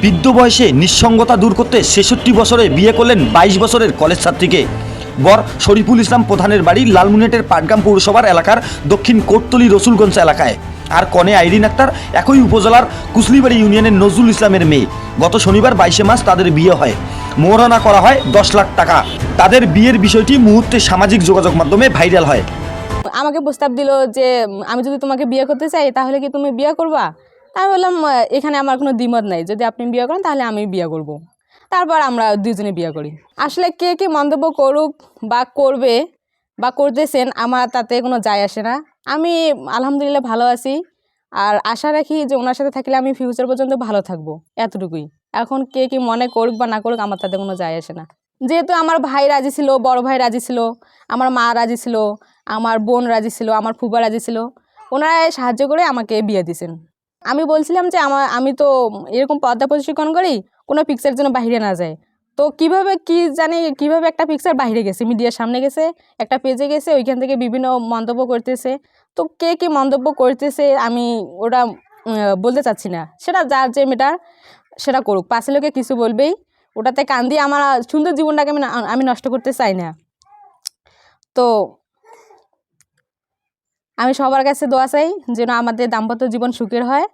বৃদ্ধ বয়সে নিঃসঙ্গতা দূর করতে ছেষট্টি বছরে বিয়ে করলেন বাইশ বছরের কলেজ ছাত্রীকে। বর শরীফুল ইসলাম প্রধানের বাড়ি লালমুনেটের পাটগ্রাম পৌরসভার এলাকার দক্ষিণ কোটতলি রসুলগঞ্জ এলাকায়। আর কনে আইরিন আক্তার একই উপজেলার কুসলিবাড়ি ইউনিয়নের নজরুল ইসলামের মেয়ে। গত শনিবার বাইশে মাস তাদের বিয়ে হয়। মোহরানা করা হয় দশ লাখ টাকা। তাদের বিয়ের বিষয়টি মুহূর্তে সামাজিক যোগাযোগ মাধ্যমে ভাইরাল হয়। আমাকে প্রস্তাব দিল যে, আমি যদি তোমাকে বিয়ে করতে চাই, তাহলে কি তুমি বিয়ে করবা? আমি বললাম এখানে আমার কোনো দ্বিমত নাই। যদি আপনি বিয়ে করেন, তাহলে আমি বিয়ে করব। তারপর আমরা দুজনে বিয়ে করি। আসলে কে কি মন্তব্য করুক বা করবে বা করতেছেন, আমার তাতে কোনো যায় আসে না। আমি আলহামদুলিল্লাহ ভালো আছি। আর আশা রাখি যে ওনার সাথে থাকলে আমি ফিউচার পর্যন্ত ভালো থাকব, এতটুকুই। এখন কে কি মনে করুক বা না করুক, আমার তাতে কোনো যায় আসে না। যেহেতু আমার ভাই রাজি ছিল, বড় ভাই রাজি ছিল, আমার মা রাজি ছিল, আমার বোন রাজি ছিল, আমার ফুবা রাজি ছিল, ওনারা সাহায্য করে আমাকে বিয়ে দিয়েছেন। আমি বলছিলাম যে আমার, আমি তো এরকম পর্দা প্রশিক্ষণ করি, কোনো পিকচার যেন বাইরে না যায়। তো কীভাবে কি জানি, কীভাবে একটা পিকচার বাইরে গেছে মিডিয়ার সামনে গেছে, একটা পেজে গেছে, ওইখান থেকে বিভিন্ন মন্তব্য করতেছে। তো কে কি মন্তব্য করতেছে আমি ওটা বলতে চাচ্ছি না। সেটা যার যে মেটার সেটা করুক। পাশে লোকে কিছু বলবেই। ওটাতে কান দিয়ে আমার সুন্দর জীবনটাকে আমি আমি নষ্ট করতে চাই না। তো আমি সবার কাছে দোয়া চাই যেন আমাদের দাম্পত্য জীবন সুখের হয়।